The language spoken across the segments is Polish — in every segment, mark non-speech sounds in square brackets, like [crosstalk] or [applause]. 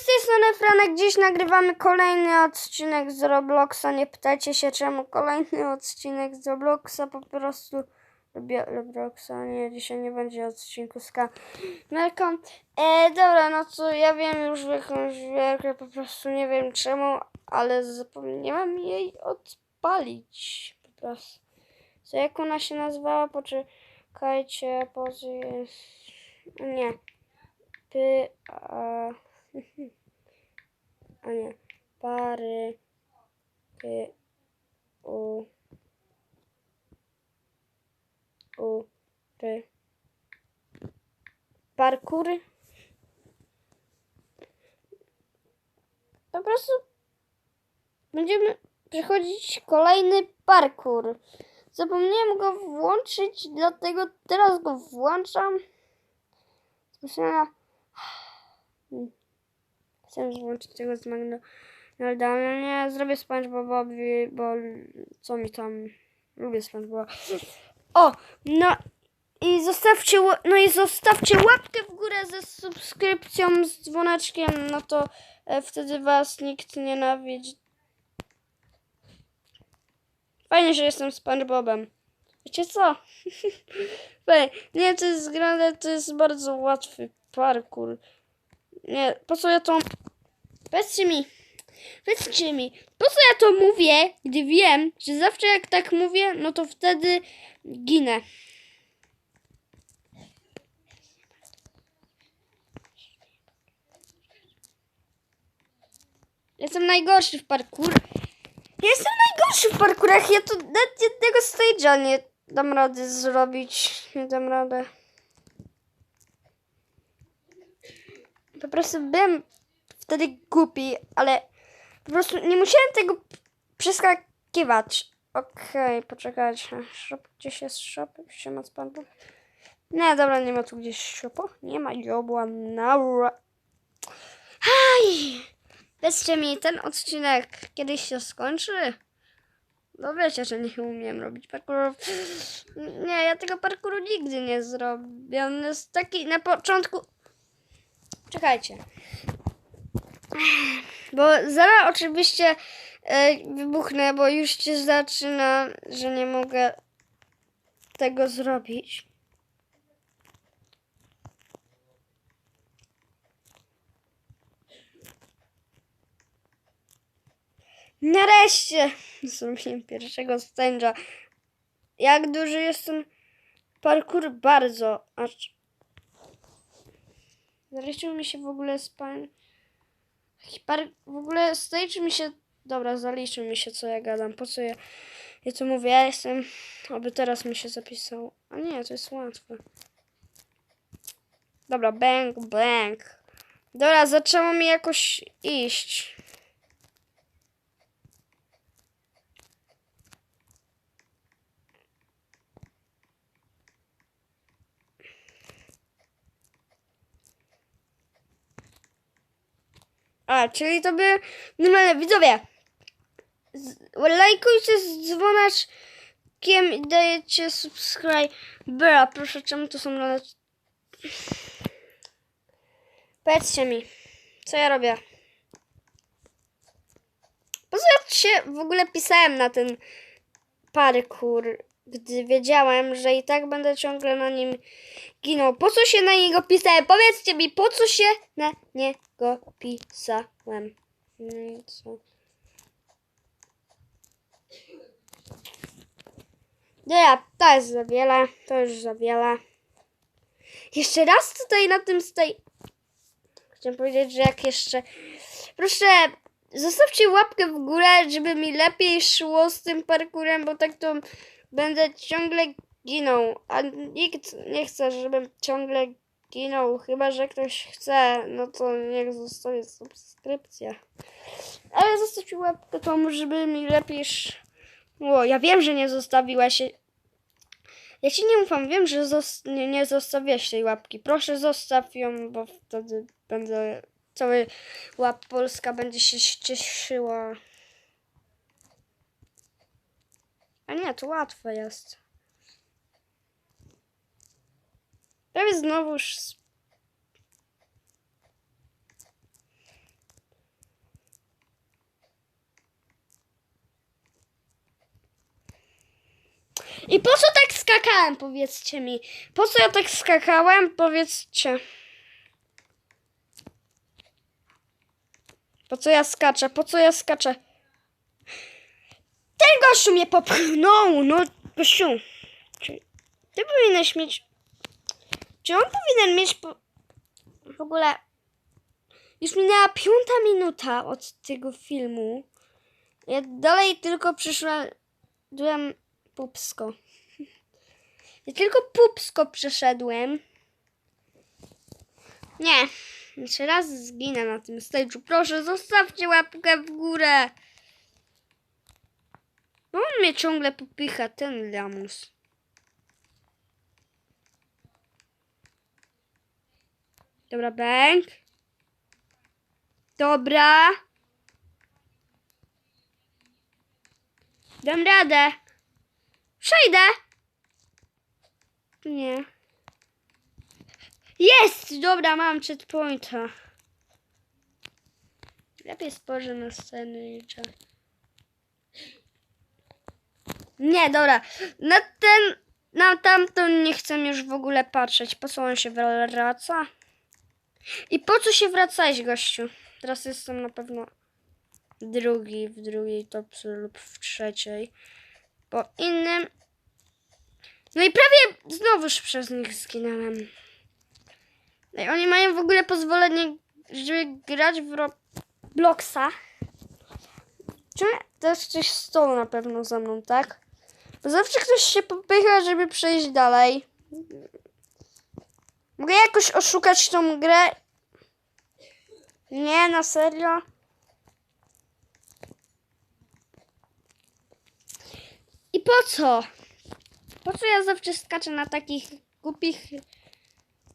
Z tej strony Franek, dziś nagrywamy kolejny odcinek z Robloxa. Nie pytajcie się czemu kolejny odcinek z Robloxa, po prostu lubię Robloxa. Nie, dzisiaj nie będzie odcinku z kamerką. E, dobra, no to ja wiem już jakąś wielkę, po prostu nie wiem czemu, ale zapomniałam jej odpalić. Po prostu. Co jak ona się nazywała? Poczekajcie, pozy. Nie. Ty, a... [laughs] A nie. Pary. Ty. U. U. Ry. Po prostu będziemy przechodzić kolejny parkour. Zapomniałem go włączyć, dlatego teraz go włączam. Słyszałem. Chcę włączyć tego z McDonalda, ale nie, zrobię SpongeBobowi, bo co mi tam... Lubię SpongeBoba. O, no i zostawcie, no i zostawcie łapkę w górę ze subskrypcją, z dzwoneczkiem, no to e, wtedy was nikt nie nienawidzi. Fajnie, że jestem SpongeBobem. Wiecie co? [laughs] Nie, to jest grane, to jest bardzo łatwy parkour. Nie, po co ja to... Powiedzcie mi, powiedzcie mi, po co ja to mówię, gdy wiem, że zawsze jak tak mówię, no to wtedy ginę. Jestem najgorszy w parkour. Jestem najgorszy w parkurach. Ja tu nawet jednego stage'a nie dam rady zrobić. Nie dam rady. Po prostu byłem wtedy głupi, ale po prostu nie musiałem tego przeskakiwać. Okej, poczekajcie. Shop, gdzieś jest shop? Się ma spadł. Nie, dobra, nie ma tu gdzieś shopu. Nie ma jobła. Naura. Aj! Powiedzcie mi, ten odcinek kiedyś się skończy? No wiecie, że nie umiem robić parkouru. Nie, ja tego parkouru nigdy nie zrobię. On jest taki na początku... Czekajcie. Bo zaraz oczywiście e, wybuchnę, bo już się zaczyna, że nie mogę tego zrobić. Nareszcie [laughs] zrobiłem pierwszego stęża. Jak duży jest ten parkour? Bardzo. Aż... Zaliczył mi się w ogóle spań... Par... W ogóle zaliczył mi się... Dobra, zaliczył mi się co ja gadam. Po co ja, ja to mówię? Ja jestem... Oby teraz mi się zapisał. A nie, to jest łatwe. Dobra, bang, bang. Dobra, zaczęło mi jakoś iść. A, czyli to by numer widzowie. Lajkujcie z dzwoneczkiem i dajecie subscribera. Proszę, czemu to są dane? Powiedzcie mi, co ja robię? Po w ogóle pisałem na ten parkour, gdy wiedziałem, że i tak będę ciągle na nim ginął. Po co się na niego pisałem? Powiedzcie mi, po co się na niego pisałem? No co? Dobra, to jest za wiele, to już za wiele. Jeszcze raz tutaj na tym stoi. Chciałem powiedzieć, że jak jeszcze... Proszę, zostawcie łapkę w górę, żeby mi lepiej szło z tym parkurem, bo tak to będę ciągle ginął. A nikt nie chce, żebym ciągle ginął. Chyba, że ktoś chce, no to niech zostawi subskrypcję. Ale zostawcie łapkę tą, żeby mi lepiej szło. Ja wiem, że nie zostawiłaś. Ja ci nie ufam, wiem, że nie, nie tej łapki. Proszę zostaw ją, bo wtedy będę. Cały łap Polska będzie się cieszyła. A nie, to łatwe jest. Prawie znowuż... I po co tak skakałem, powiedzcie mi? Po co ja tak skakałem, powiedzcie? Po co ja skaczę? Po co ja skaczę? Ten gościu mnie popchnął! No, gościu. Czy ty powinieneś mieć... Czy on powinien mieć po... W ogóle... Już minęła piąta minuta od tego filmu. Ja dalej tylko przyszedłem pupsko. [laughs] Ja tylko pupsko przeszedłem. Nie. Jeszcze raz zginę na tym stage'u. Proszę, zostawcie łapkę w górę. Mnie ciągle popycha, ten lamus. Dobra, bęk. Dobra. Dam radę. Przejdę. Nie. Jest! Dobra, mam checkpointa. Lepiej spojrzę na sceny i czas. Nie, dobra. Na ten, na tamten nie chcę już w ogóle patrzeć. Po co on się wraca? I po co się wracałeś, gościu? Teraz jestem na pewno drugi w drugiej topce lub w trzeciej. Po innym... No i prawie znowuż przez nich zginąłem. No i oni mają w ogóle pozwolenie, żeby grać w Robloxa. Czy też coś stoi na pewno za mną, tak? Bo zawsze ktoś się popycha, żeby przejść dalej. Mogę jakoś oszukać tą grę? Nie, na serio? I po co? Po co ja zawsze skaczę na takich głupich,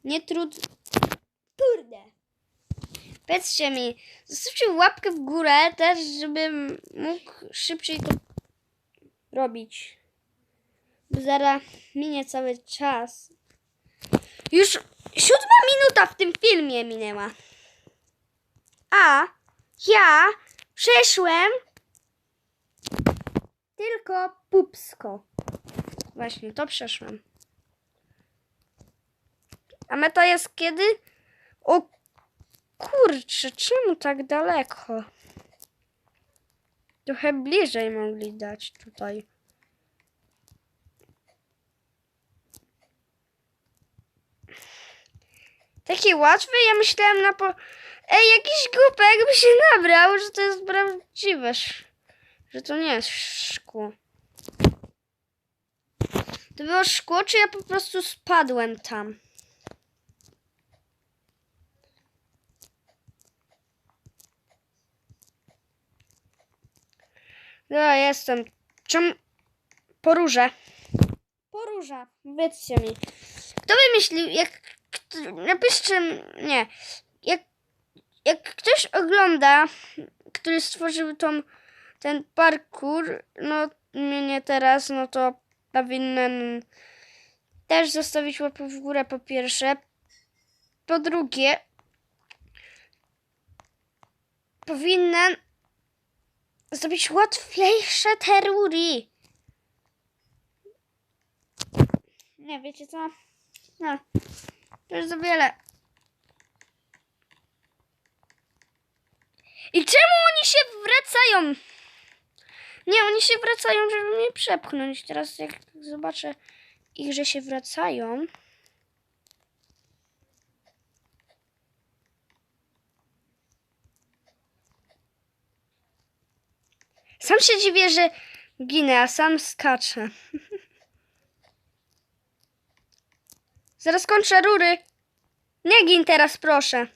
nietrud... Kurde. Powiedzcie mi, zostawcie łapkę w górę też, żebym mógł szybciej to robić. Bo zaraz minie cały czas. Już siódma minuta w tym filmie minęła. A ja przeszłem tylko pupsko. Właśnie, to przeszłem. A meta jest kiedy? O kurczę, czemu tak daleko? Trochę bliżej mogli dać tutaj. Taki łatwy? Ja myślałem na po... Ej, jakiś głupek by się nabrał, że to jest prawdziwe. Że to nie jest szkło. To było szkło, czy ja po prostu spadłem tam? Dobra, jestem. Czemu... Poróżę. Poróża. Powiedzcie mi. Kto wymyślił, jak... Napiszcie... Nie. Jak, jak ktoś ogląda, który stworzył tą, ten parkour, no mnie nie teraz, no to powinien też zostawić łapę w górę po pierwsze. Po drugie, powinien zrobić łatwiejsze terury. Nie, wiecie co? No, to już za wiele. I czemu oni się wracają? Nie, oni się wracają, żeby mnie przepchnąć. Teraz jak zobaczę ich, że się wracają. Sam się dziwię, że ginę, a sam skaczę. [laughs] Zaraz kończę rury. Nie gin teraz, proszę.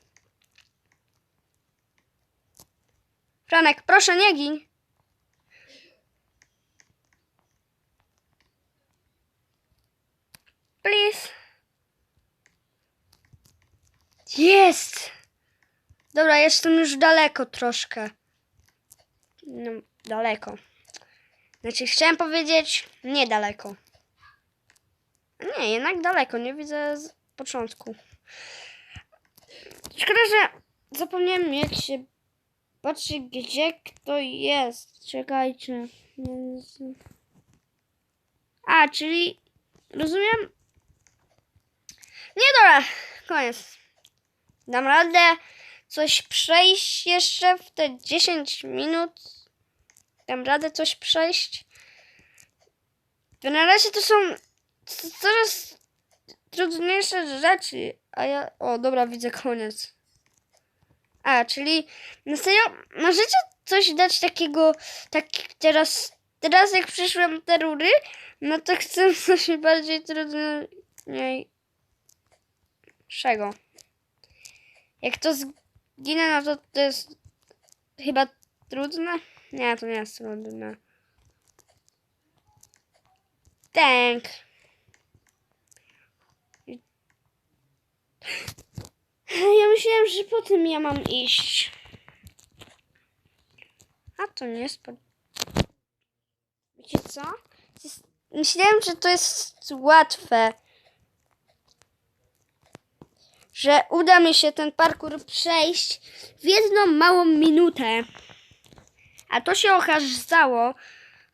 Franek, proszę nie gin. Please. Jest! Dobra, jestem już daleko troszkę. No, daleko. Znaczy, chciałem powiedzieć niedaleko. Nie, jednak daleko, nie widzę z początku. Szkoda, że zapomniałem jak się patrzy, gdzie kto jest. Czekajcie. A, czyli rozumiem. Nie dobra, koniec. Dam radę coś przejść jeszcze w te 10 minut. Dam radę coś przejść. To na razie to są coraz trudniejsze rzeczy. A ja. O, dobra, widzę koniec. A, czyli na serio, możecie coś dać takiego, tak teraz, teraz jak przyszłem te rury, no to chcę [laughs] coś bardziej trudniejszego. Jak to zginę, no to to jest chyba trudne? Nie, to nie jest trudne. Tank. Ja myślałem, że po tym ja mam iść. A to nie jest. po- Wiecie co? Myślałem, że to jest łatwe. Że uda mi się ten parkour przejść w jedną małą minutę. A to się okazało.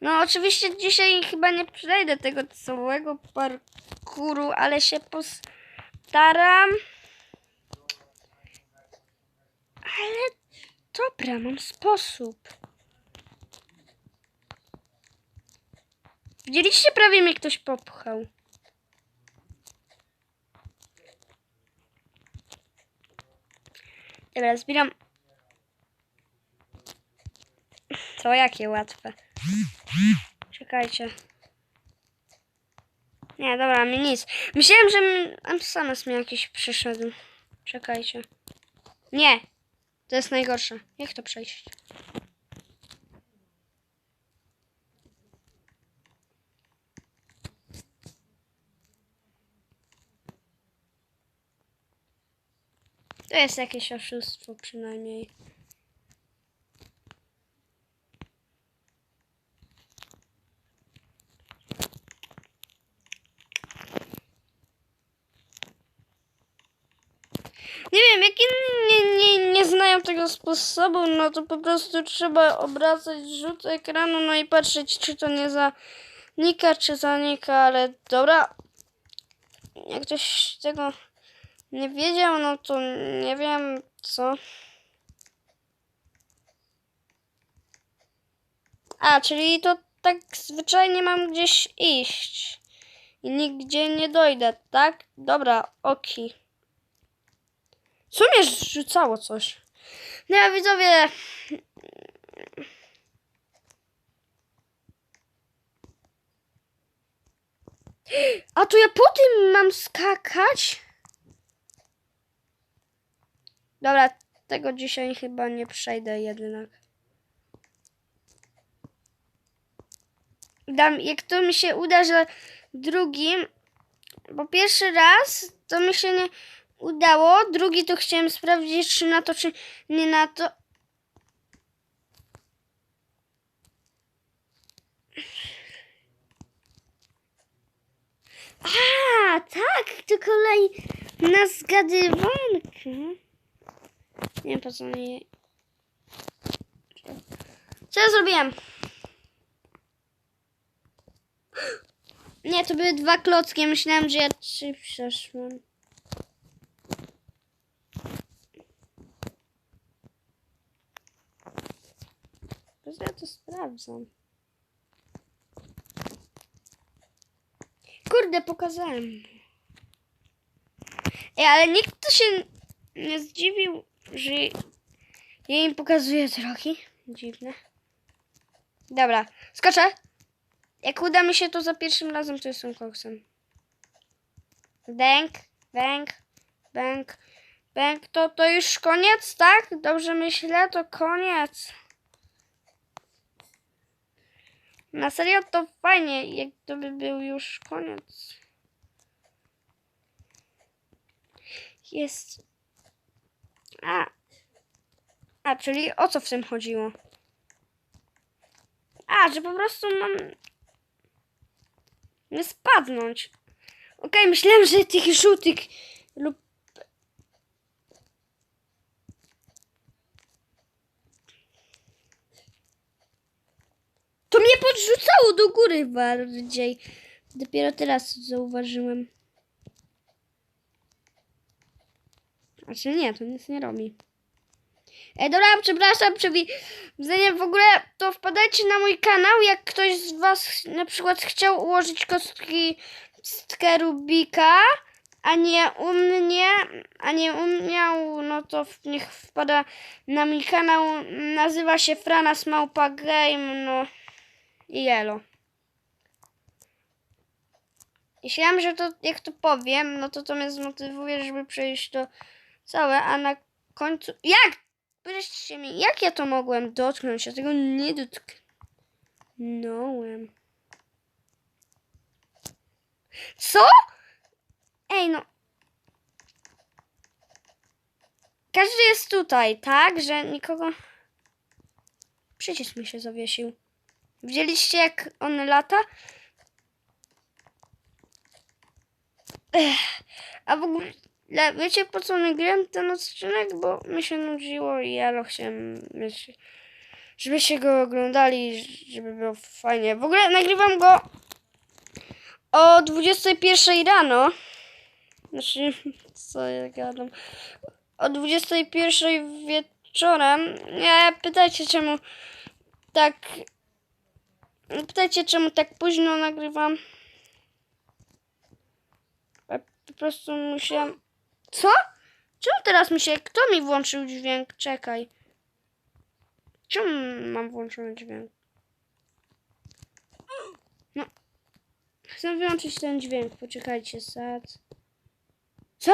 No, oczywiście dzisiaj chyba nie przejdę tego całego parkouru, ale się postaram. Ale dobra, mam sposób. Widzieliście, prawie mnie ktoś popchał. Dobra, zbieram. To jakie łatwe. Czekajcie. Nie, dobra, mi nic. Myślałem, że mi- SMS mi jakiś przyszedł. Czekajcie. Nie, to jest najgorsze. Jak to przejść? To jest jakieś oszustwo przynajmniej. Nie wiem, jak inni nie, nie, znają tego sposobu, no to po prostu trzeba obracać rzut ekranu, no i patrzeć, czy to nie zanika, czy zanika, ale dobra. Jak ktoś tego nie wiedział, no to nie wiem co. A, czyli to tak zwyczajnie mam gdzieś iść. I nigdzie nie dojdę, tak? Dobra, oki. Co mnie rzucało coś? No ja widzowie. A to ja po tym mam skakać? Dobra, tego dzisiaj chyba nie przejdę jednak. Dam, jak to mi się uda, że drugim, bo pierwszy raz to mi się nie udało, drugi to chciałem sprawdzić, czy na to, czy nie na to. A, tak, to kolej na zgadywankę. Nie wiem po co mi. Co ja zrobiłem? Nie, to były dwa klocki. Myślałem, że ja trzy przeszłam. Teraz ja to sprawdzam. Kurde, pokazałem. Ej, ale nikt to się nie zdziwił, że ja im pokazuję drogi. Dziwne. Dobra, skoczę. Jak uda mi się to za pierwszym razem, to jestem koksem. Bęk, bęk, bęk, bęk. To, to już koniec, tak? Dobrze myślę, to koniec. Na serio to fajnie, jak to by był już koniec. Jest. A. A, czyli o co w tym chodziło? A, że po prostu mam nie spadnąć. Okej, myślałem, że tych żółtych lub... To mnie podrzucało do góry bardziej. Dopiero teraz zauważyłem. Znaczy nie, to nic nie robi. Ej, dobra, przepraszam, przewidzenie w ogóle, to wpadajcie na mój kanał, jak ktoś z was na przykład chciał ułożyć kostki kostkę Rubika, a nie umnie, a nie umiał, no to niech wpada na mój kanał, nazywa się Franas Małpa Game, no i jelo. Myślałam, że to jak to powiem, no to to mnie zmotywuje, żeby przejść to całe, a na końcu... Jak? Wreszcie mi, jak ja to mogłem dotknąć? Ja tego nie dotknąłem. Co? Ej, no. Każdy jest tutaj, tak? Że nikogo... Przycisk mi się zawiesił. Widzieliście, jak on lata? Ech, a w ogóle, wiecie po co nagrałem ten odcinek? Bo mi się nudziło i ja chciałem mieć, żebyście go oglądali, żeby było fajnie. W ogóle nagrywam go o 21 rano. Znaczy, [laughs] co ja gadam? O 21 wieczorem. Nie, pytajcie czemu tak... Pytajcie czemu tak późno nagrywam. Ja po prostu musiałam... Co? Czemu teraz mi się... Kto mi włączył dźwięk? Czekaj. Czemu mam włączony dźwięk? No. Chcę wyłączyć ten dźwięk. Poczekajcie, sad. Co?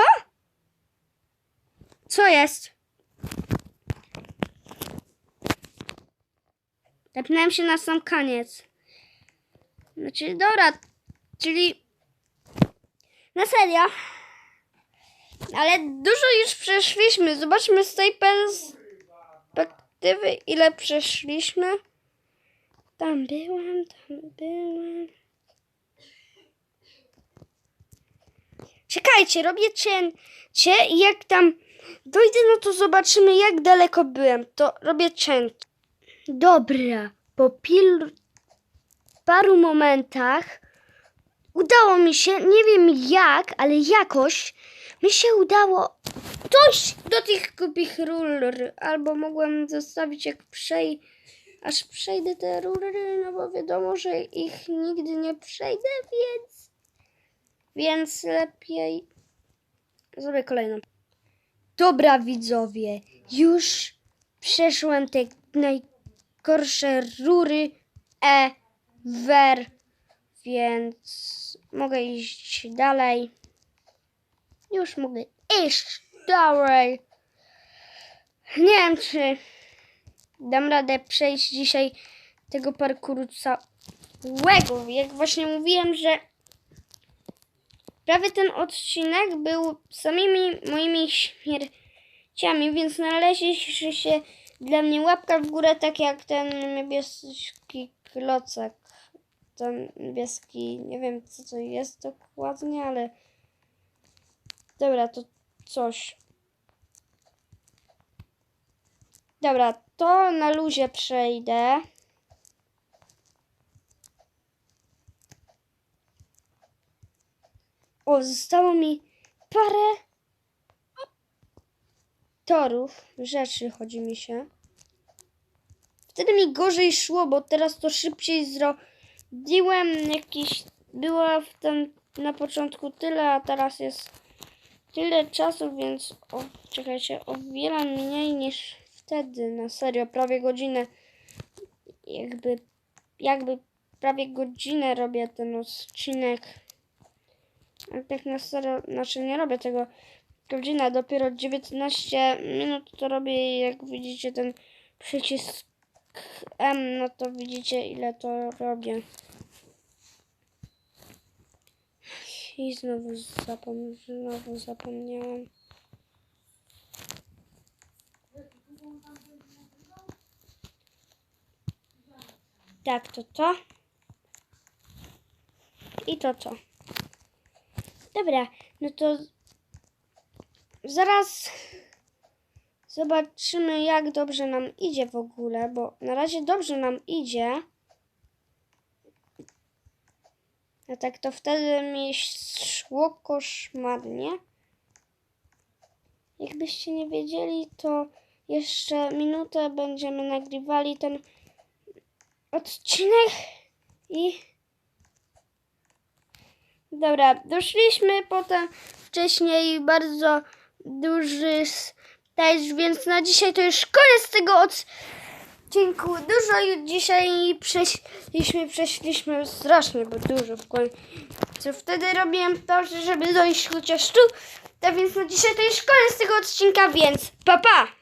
Co jest? Tepnąłem się na sam koniec. Znaczy, dobra, czyli na serio. Ale dużo już przeszliśmy. Zobaczmy z tej perspektywy, ile przeszliśmy. Tam byłem, tam byłem. Czekajcie, robię cięcie i jak tam dojdę, no to zobaczymy, jak daleko byłem. To robię cięcie. Dobra, po pil paru momentach udało mi się, nie wiem jak, ale jakoś mi się udało dojść do tych głupich ról, albo mogłem zostawić jak przej, aż przejdę te rury, no bo wiadomo, że ich nigdy nie przejdę, więc, więc lepiej zrobię kolejną. Dobra widzowie, już przeszłem te najgorsze rury ever, więc mogę iść dalej. Już mogę iść dalej. Nie wiem, czy dam radę przejść dzisiaj tego parkuru całego. Jak właśnie mówiłem, że prawie ten odcinek był samymi moimi śmierciami, więc znaleźli się dla mnie łapka w górę, tak jak ten niebieski klocek. Ten niebieski, nie wiem co to jest dokładnie, ale dobra, to coś. Dobra, to na luzie przejdę. O, zostało mi parę torów, rzeczy chodzi mi się. Wtedy mi gorzej szło, bo teraz to szybciej zrobiłem jakiś... Było w tym na początku tyle, a teraz jest tyle czasu, więc o, czekajcie, o wiele mniej niż wtedy, na serio, prawie godzinę, jakby, jakby prawie godzinę robię ten odcinek. Ale tak na serio, znaczy nie robię tego godzina, dopiero 19 minut to robię, jak widzicie ten przycisk M, no to widzicie ile to robię. I znowu, zapom znowu zapomniałam. Tak, to to. I to to. Dobra, no to zaraz zobaczymy, jak dobrze nam idzie w ogóle, bo na razie dobrze nam idzie. A tak to wtedy mi szło koszmarnie. Jakbyście nie wiedzieli, to jeszcze minutę będziemy nagrywali ten odcinek i dobra, doszliśmy potem wcześniej bardzo duży stage, więc na dzisiaj to już koniec tego odcinku. Dużo dzisiaj przeszliśmy, przeszliśmy strasznie, bo dużo w końcu. Wtedy robiłem to, żeby dojść chociaż tu. Tak więc na dzisiaj to już koniec tego odcinka, więc pa pa!